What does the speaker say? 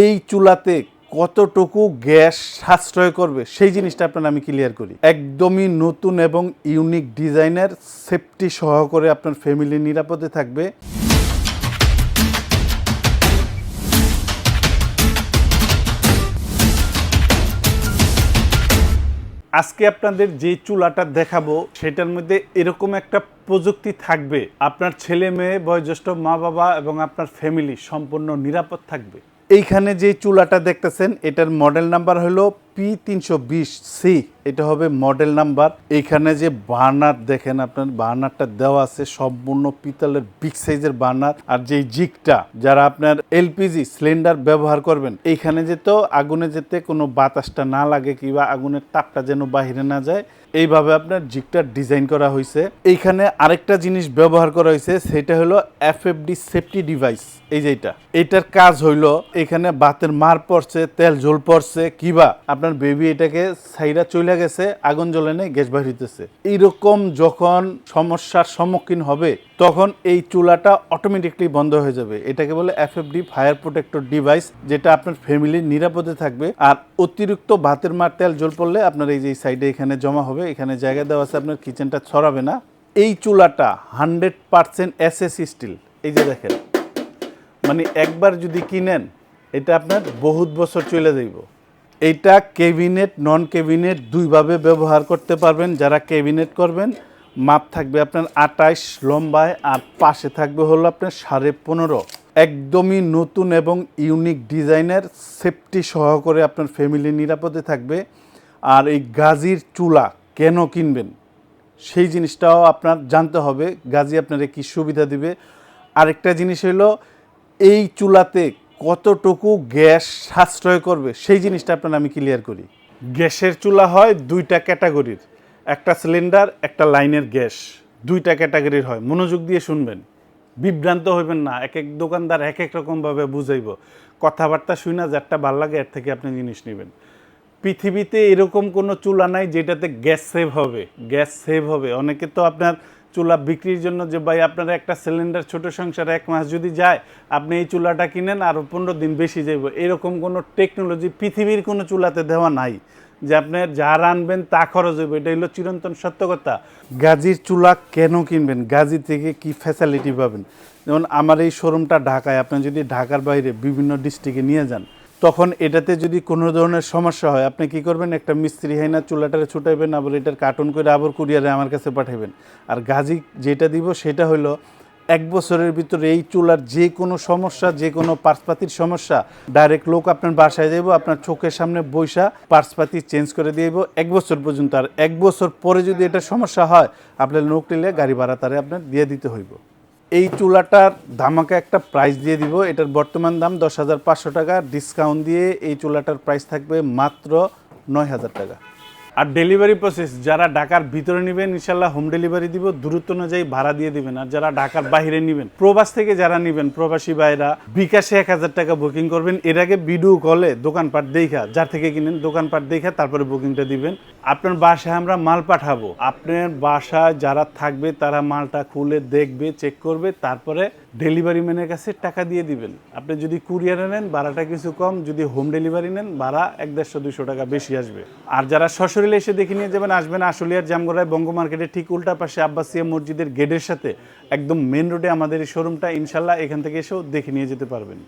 এই চুলাতে কতটুকু গ্যাস সাশ্রয় করবে, সেই জিনিসটা আপনার আমি ক্লিয়ার করি। একদমই নতুন এবং ইউনিক ডিজাইনের সেফটি সহ করে আপনার ফ্যামিলি নিরাপদে থাকবে। আজকে আপনাদের যে চুলাটা দেখাবো, সেটার মধ্যে এরকম একটা প্রযুক্তি থাকবে। আপনার ছেলে মেয়ে, বয়োজ্যেষ্ঠ মা বাবা এবং আপনার ফ্যামিলি সম্পূর্ণ নিরাপদ থাকবে। এইখানে যে চুলাটা দেখতেছেন এটার মডেল নাম্বার হলো পি তিনশো বিশ সি এটা হবে মডেল নাম্বার এইখানে যে বার্নার দেখেন আপনার, বার্নারটা দেওয়া আছে সম্পূর্ণ পিতলের বিগ সাইজের বার্নার। আর যে জিগটা, যারা আপনার এলপিজি সিলিন্ডার ব্যবহার করবেন এইখানে যেত আগুনে যেতে কোনো বাতাসটা না লাগে কিংবা আগুনের তাপটা যেন বাহিরে না যায়। এইভাবে আপনার জিগটা ডিজাইন করা হয়েছে। এইখানে আরেকটা জিনিস ব্যবহার করা হয়েছে, সেটা হলো এফএফডি সেফটি ডিভাইস এই যেটা এটার কাজ হইল, এখানে বাতের মার পড়ছে, তেল ঝোল পড়ছে, কিবা আপনার বেবি এটাকে সাইডা চলে গেছে, আগুন জ্বলে নেই গ্যাস বাহির হইতেছে। এইরকম যখন সমস্যার সম্মুখীন হবে, তখন এই চুলাটা অটোমেটিকলি বন্ধ হয়ে যাবে। এটাকে বলে এফএফডি ফায়ার প্রোটেক্টর ডিভাইস যেটা আপনার ফ্যামিলির নিরাপদে থাকবে। আর অতিরিক্ত ভাতের মার তেল জল পড়লে আপনার এই যে সাইডে এখানে জমা হবে, এখানে জায়গা দেওয়া আছে, আপনার কিচেনটা ছড়াবে না। এই চুলাটা hundred percent S S steel এই যে দেখেন মানে একবার যদি কিনেন, এটা আপনার বহুত বছর চলে যাইব। এইটা কেবিনেট নন কেবিনেট দুইভাবে ব্যবহার করতে পারবেন। যারা কেবিনেট করবেন, মাপ থাকবে আপনার আটাইশ লম্বায়, আর পাশে থাকবে হলো আপনার সাড়ে পনেরো। একদমই নতুন এবং ইউনিক ডিজাইনের সেফটি সহ করে আপনার ফ্যামিলি নিরাপদে থাকবে। আর এই গাজির চুলা কেন কিনবেন? সেই জিনিসটাও আপনার জানতে হবে। গাজি আপনারে কি সুবিধা দিবে? আরেকটা জিনিস হলো, এই চুলাতে কতটুকু গ্যাস সাশ্রয় করবে, সেই জিনিসটা আপনার আমি ক্লিয়ার করি। গ্যাসের চুলা হয় দুইটা ক্যাটাগরির একটা সিলিন্ডার একটা লাইনের গ্যাস। দুইটা ক্যাটাগরির হয়। মনোযোগ দিয়ে শুনবেন। বিভ্রান্ত হইবেন না। এক এক দোকানদার এক এক রকমভাবে বুঝাইব। কথাবার্তা শুই না, যারটা ভালো লাগে এর থেকে আপনি জিনিস নেবেন। পৃথিবীতে এরকম কোনো চুলা নাই যেটাতে গ্যাস সেভ হবে। গ্যাস সেভ হবে। অনেকে তো আপনার চুলা বিক্রির জন্য যে ভাই আপনার একটা সিলিন্ডার ছোট সংসারে এক মাস যদি যায়, আপনি এই চুলাটা কিনেন আরও পনেরো দিন বেশি যাইব। এরকম কোনো টেকনোলজি পৃথিবীর কোনো চুলাতে দেওয়া নাই যে আপনার যা রানবেন তা খরচ হইব। এটা হলো চিরন্তন সত্য কথা। গাজির চুলা কেন কিনবেন? গাজি থেকে কি ফ্যাসিলিটি পাবেন? যেমন আমার এই শোরুমটা ঢাকায়, আপনি যদি ঢাকার বাইরে বিভিন্ন ডিস্ট্রিক্টে নিয়ে যান তখন এটাতে যদি কোনো ধরনের সমস্যা হয়, আপনি কি করবেন? একটা মিস্ত্রি হাইনা চুলাটারে ছুটাইবেন, আবার এটার কার্টুন করে আবার কুরিয়ারে আমার কাছে পাঠাবেন আর গাজি যেটা দিব সেটা হলো এক বছরের ভিতরে এই চুলার যে কোনো সমস্যা, যে কোনো পার্সপাতির সমস্যা, ডাইরেক্ট লোক আপনার বাসায় যাইব, আপনার চোখের সামনে বৈশা পার্সপাতি চেঞ্জ করে দিয়ে দিব এক বছর পর্যন্ত, আর এক বছর পরে যদি এটা সমস্যা হয়, আপনার লোক নিলে গাড়ি ভাড়া তারে আপনার দিয়ে দিতে হইব। এই চুলাটার আমাকে একটা প্রাইস দিয়ে দিব। এটার বর্তমান দাম দশ হাজার পাঁচশো টাকা। ডিসকাউন্ট দিয়ে এই চুলাটার প্রাইস থাকবে মাত্র নয় হাজার টাকা। আর ডেলিভারি প্রসেস যারা ঢাকার ভিতরে নেবেন ইনশাল্লাহ হোম ডেলিভারি দিব, দূরত্ব অনুযায়ী ভাড়া দিয়ে দিবেন। আর যারা ঢাকার বাইরে নেবেন, প্রবাস থেকে যারা নেবেন, প্রবাসী ভাইরা, বিকাশে এক হাজার টাকা বুকিং করবেন। এর আগে ভিডিও কলে দোকানপাট দেখা, যার থেকে কিনেন, দোকানপাট দেখা, তারপরে বুকিংটা দিবেন। আপনার বাসায় আমরা মাল পাঠাবো। আপনার বাসায় যারা থাকবে, তারা মালটা খুলে দেখবে চেক করবে, তারপরে ডেলিভারি ম্যানের কাছে টাকা দিয়ে দিবেন। আপনি যদি কুরিয়ারে নেন, ভাড়াটা কিছু কম, যদি হোম ডেলিভারি নেন, ভাড়া এক দেড়শো দুশো টাকা বেশি আসবে। আর যারা সশরীরে এসে দেখে নিয়ে যাবেন, আসবেন আশুলিয়ার জামগড়ায় বঙ্গ মার্কেটের ঠিক উল্টা পাশে আব্বাসিয়া মসজিদের গেটের সাথে। একদম মেন রোডে আমাদের এই শোরুমটা ইনশাল্লাহ এখান থেকে এসেও দেখে নিয়ে যেতে পারবেন।